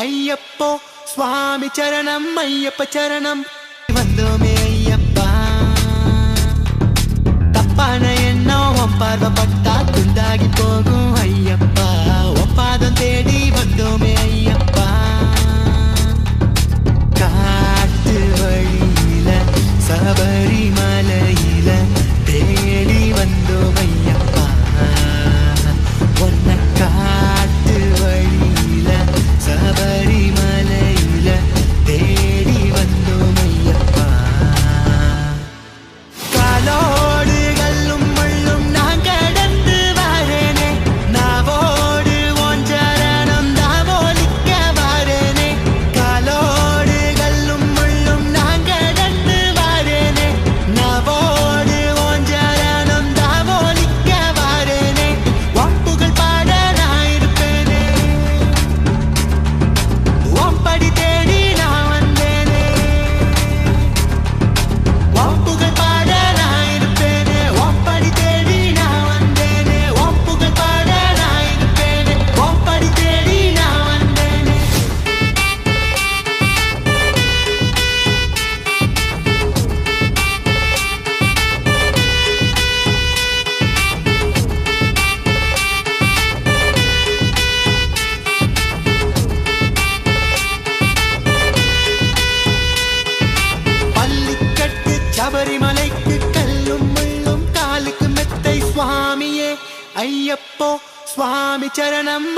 ஐயப்போ சுவாமி சரணம் ஐயப்ப சரணம். வந்தோமே ஐயப்பா. தப்பான எண்ணம் பார்வப்பட்டா துண்டாகி போகும் ஐயப்பா. ஒப்பாதம் தேடி